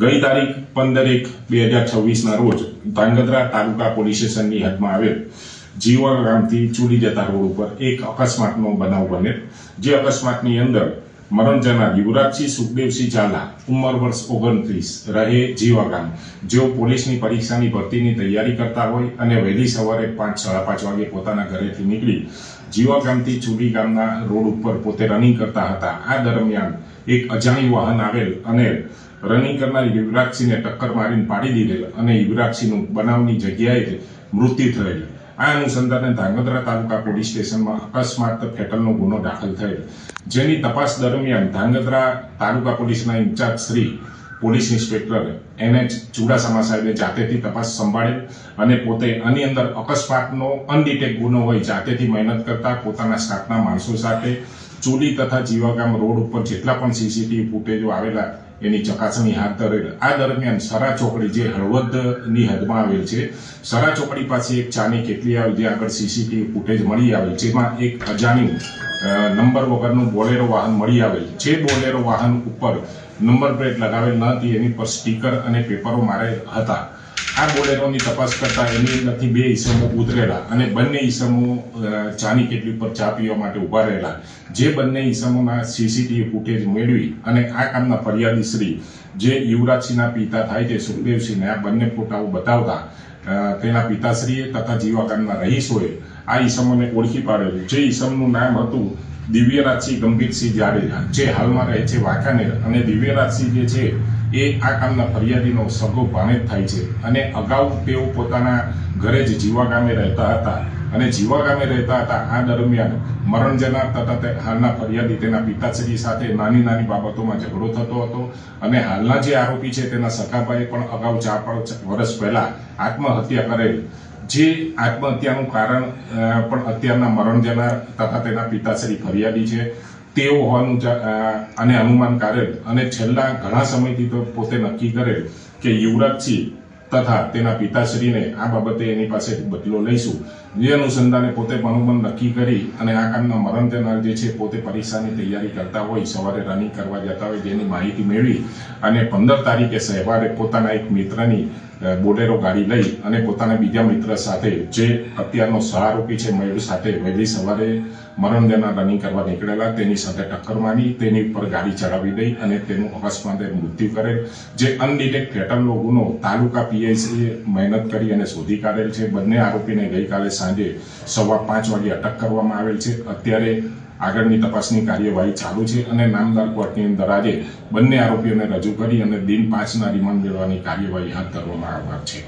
ગઈ તારીખ પંદર એક બે હજાર છવ્વીસના રોજ ધાંગધ્રા તાલુકા પોલીસ સ્ટેશનની હદમાં આવેલ જીવન ગામથી ચૂલી જતા રોડ ઉપર એક અકસ્માતનો બનાવ બને જે અકસ્માતની અંદર મરણ જનાર યુવરાજસિંહ સુખદેવસિંહ ઝાલા ઉંમર વર્ષ ઓગણત્રીસ રહે જીવા ગામ જેઓ પોલીસની પરીક્ષાની ભરતીની તૈયારી કરતા હોય અને વહેલી સવારે પાંચ, સાડા પાંચ વાગે પોતાના ઘરેથી નીકળી જીવા ગામથી ચુડી ગામના રોડ ઉપર પોતે રનિંગ કરતા હતા. આ દરમિયાન એક અજાણી વાહન આવેલ અને રનિંગ કરનાર યુવરાજસિંહને ટક્કર મારીને પાડી દીધેલ અને યુવરાજસિંહનું બનાવની જગ્યાએ મૃત્યુ થયેલ. આ અનુસંધાને ધાંગધ્રા તાલુકા પોલીસ સ્ટેશનમાં અકસ્માત ફેટલનો ગુનો દાખલ થયેલ. જેની તપાસ દરમિયાન ધાંગધ્રા તાલુકા પોલીસના incharge Shri police inspector NH Chudasama સાહેબે જાતેથી તપાસ સંભાળેલ અને પોતે આની અંદર અકસ્માતનો અનડિટેક ગુનો હોય જાતેથી મહેનત કરતા પોતાના સ્ટાફના માણસો સાથે, ચૂલી તથા જીવાગામ રોડ ઉપર જેટલા પણ સીસીટીવી ફૂટેજો આવેલા એની ચકાસણી હાથ ધરેલ. આ દરમિયાન સરા ચોકડી જે હળવદની હદમાં આવેલ છે, સરા ચોકડી પાસે એક ચાની કેટલી આવે જે આગળ સીસીટીવી ફૂટેજ મળી આવેલ જેમાં એક અજાણ્યું નંબર વગરનું બોલેરો વાહન મળી આવેલ જે બોલેરો વાહન ઉપર નંબર પ્લેટ લગાવેલ ન હતી, એની પર સ્ટીકર અને પેપરો મારેલ હતા. આ બોલેરોની તપાસ કરતા એની અંદરથી બે ઈસમો ઉતરેલા અને બંને ઈસમો ચાની કેટલી પર ચા પીવા માટે ઊભા રહેલા. જે બંને ઈસમોના સીસીટીવી ફૂટેજ મેળવી અને આ કામના ફરિયાદી શ્રી, જે યુવરાજસિંહના પિતા થાય છે સુખદેવસિંહને આ બંને ફોટાઓ બતાવતા તેના પિતાશ્રીએ તથા જીવા ગામના રહીશોએ આ ઈસમોને ઓળખી પાડેલું. જે ઈસમનું નામ હતું દિવ્યરાજસિંહ ગંભીરસિંહ જાડેજા, જે હાલમાં રહે છે વાંકાનેર. અને દિવ્યરાજસિંહ જે છે, એ આ કામના ફરિયાદીનો સગો ભાણેજ થાય છે. અને અગાઉ તેઓ પોતાના ઘરે જ જીવા ગામે રહેતા હતા. અને જીવા ગામે રહેતા હતા, આ દરમિયાન મરણ જનાર તથા હાલના ફરિયાદી તેના પિતાશ્રી સાથે નાની નાની બાબતોમાં ઝઘડો થતો હતો. અને હાલના જે આરોપી છે તેના સખાભાઈએ પણ અગાઉ ચાર પાંચ વર્ષ પહેલા આત્મહત્યા કરેલ જે આત્મહત્યાનું કારણ પણ અત્યારના મરણ જનાર તથા તેના પિતાશ્રી ફરિયાદી છે, તેઓ હોવાનું અને અનુમાન કરેલ. અને છેલ્લા ઘણા સમયથી તો પોતે નક્કી કરેલ કે યુવરાજસિંહ તથા તેના પિતાશ્રીને આ બાબતે એની પાસે બદલો લઈશું. જે અનુસંધાને પોતે મનોમન નક્કી કરી અને આ કામના મરણ જનાર જે છે પોતે પરીક્ષાની તૈયારી કરતા હોય, સવારે રનિંગ કરવા જતા હોય જેની માહિતી મેળવી અને પંદર તારીખે સહેવારે પોતાના એક મિત્રની બોટેરો ગાડી લઈ અને પોતાના બીજા મિત્ર સાથે જે અત્યારનો સહારોપી છે મયુર સાથે વહેલી સવારે મરણ દેના રનિંગ કરવા નીકળેલા, તેની સાથે ટક્કર મારી, તેની ઉપર ગાડી ચડાવી દઈ અને તેનું અકસ્માતે મૃત્યુ કરેલ. જે અનડિટેક ફેટલનો ગુનો તાલુકા પીઆઈસીએ મહેનત કરી અને શોધી કાઢેલ છે. બંને આરોપીને ગઈકાલે સાંજે સવા પાંચ વાગે અટક કરવામાં આવેલ છે. અત્યારે આગળની તપાસની કાર્યવાહી ચાલુ છે અને નામદાર કોર્ટની અંદર આજે બંને આરોપીઓને રજૂ કરી અને દિન પાંચના રિમાન્ડ મેળવવાની કાર્યવાહી હાથ ધરવામાં આવનાર છે.